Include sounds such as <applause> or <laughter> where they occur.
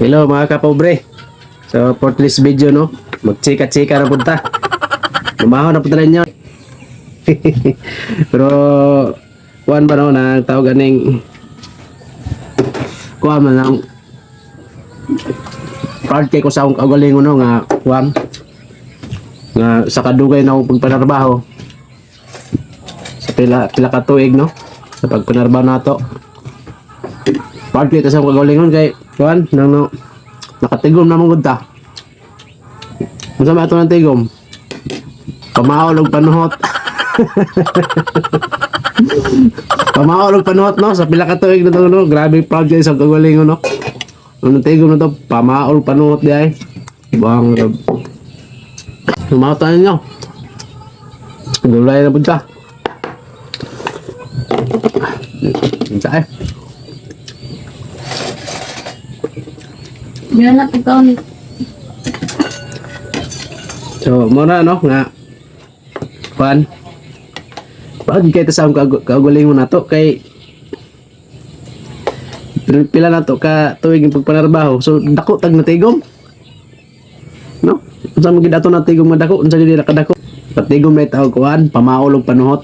Hello mga kapobre. So for this video no, magchika-chika na punta. Lumaho na punta ninyo. <laughs> Pero kuan ba no na tawag ganing kuan man lang proud kay ko sa akong kagalingon no nga kuan nga sa kadugay na akong pagpanarbaho sa pila pila ka tuig no sa pagpanarbaho nato kay ko sa kagalingon kay kuan nang no nakatigom na mong ta Masama ito ng tigom. Pamaol og panuhot. <laughs> Pamaol og panuhot no sa pila ka tuig na to no. Grabe proud kay sa kagalingon no. Ano tigom na to? Pamaol panuhot di ay. Bang rab. Sumata ninyo. Gulay na punta. Sa eh. Yan na ikaw ni So, mo na no nga pan. Bakit kay ta sa akong kagalingon na to kay Pil- pila na to ka tuig yung pagpanarbaho. So dako tag na tigom. No? Unsa man gid ato na tigom nga dako? Unsa gid na kadako? Patigom na tawag kuan, pamaol og panuhot.